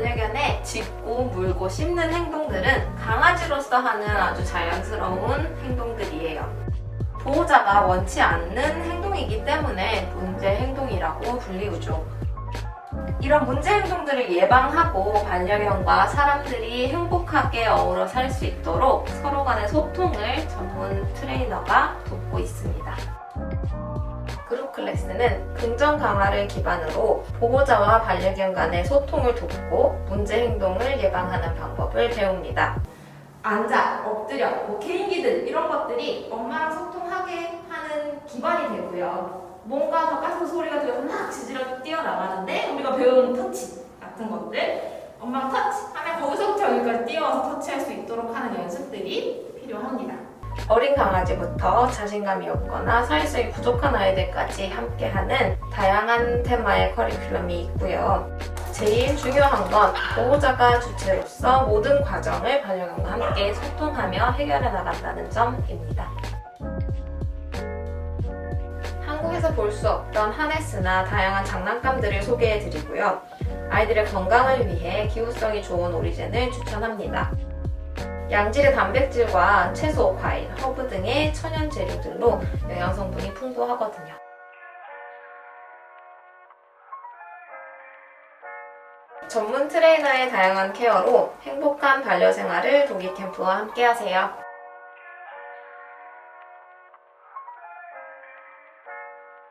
반려견의 짖고 물고 씹는 행동들은 강아지로서 하는 아주 자연스러운 행동들이에요. 보호자가 원치 않는 행동이기 때문에 문제 행동이라고 불리우죠. 이런 문제 행동들을 예방하고 반려견과 사람들이 행복하게 어우러 살 수 있도록 서로 간의 소통을 전문 트레이너가 돕고 있습니다. 그룹 클래스는 긍정 강화를 기반으로 보호자와 반려견 간의 소통을 돕고 문제 행동을 예방하는 방법을 배웁니다. 앉아, 엎드려, 뭐 개인기들 이런 것들이 엄마랑 소통하게 하는 기반이 되고요. 뭔가 바깥에서 소리가 들려서 막 지지러 뛰어나가는데 우리가 배운 터치 같은 것들 엄마가 터치 하면 거기서부터 여기까지 뛰어와서 터치할 수 있도록 하는 연습들이 필요합니다. 어린 강아지부터 자신감이 없거나 사회성이 부족한 아이들까지 함께하는 다양한 테마의 커리큘럼이 있고요. 제일 중요한 건 보호자가 주체로서 모든 과정을 반려견과 함께 소통하며 해결해 나간다는 점입니다. 한국에서 볼 수 없던 하네스나 다양한 장난감들을 소개해 드리고요. 아이들의 건강을 위해 기후성이 좋은 오리젠을 추천합니다. 양질의 단백질과 채소, 과일, 허브 등의 천연 재료들로 영양 성분이 풍부하거든요. 전문 트레이너의 다양한 케어로 행복한 반려생활을 독일 캠프와 함께하세요.